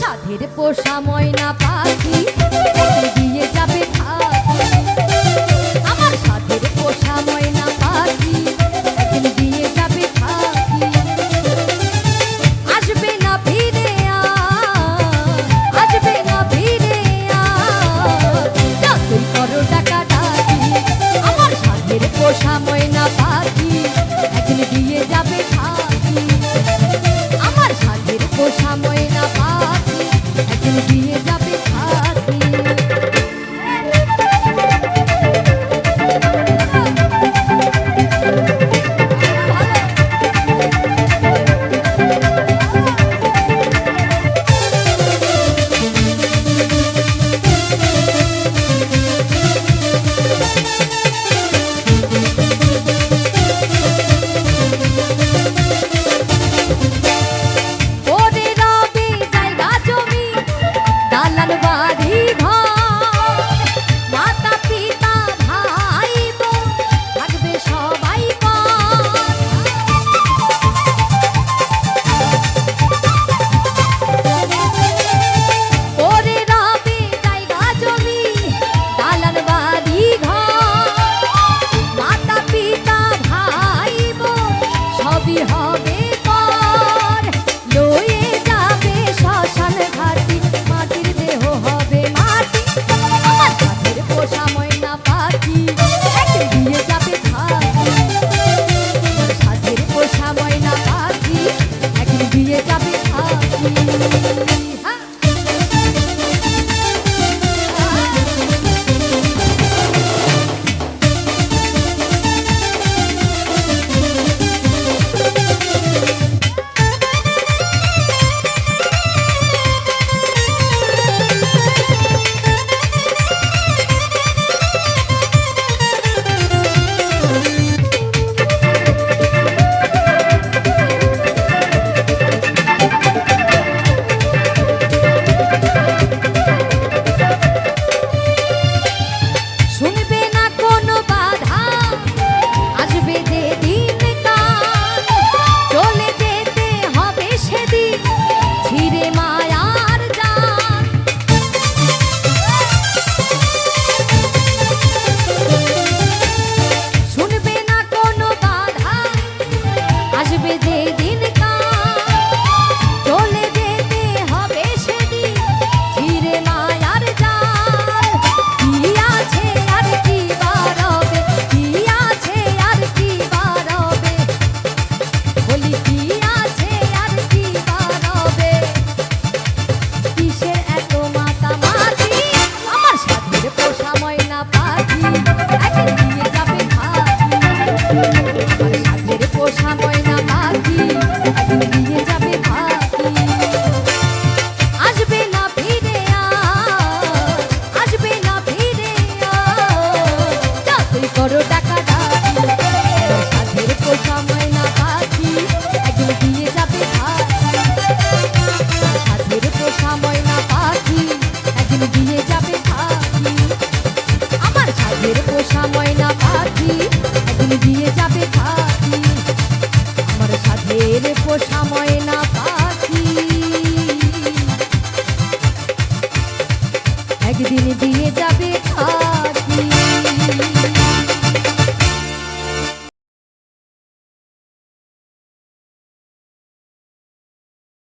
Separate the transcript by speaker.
Speaker 1: সাধের পোষা ময়না পাখি দিয়ে thank you সময় না পা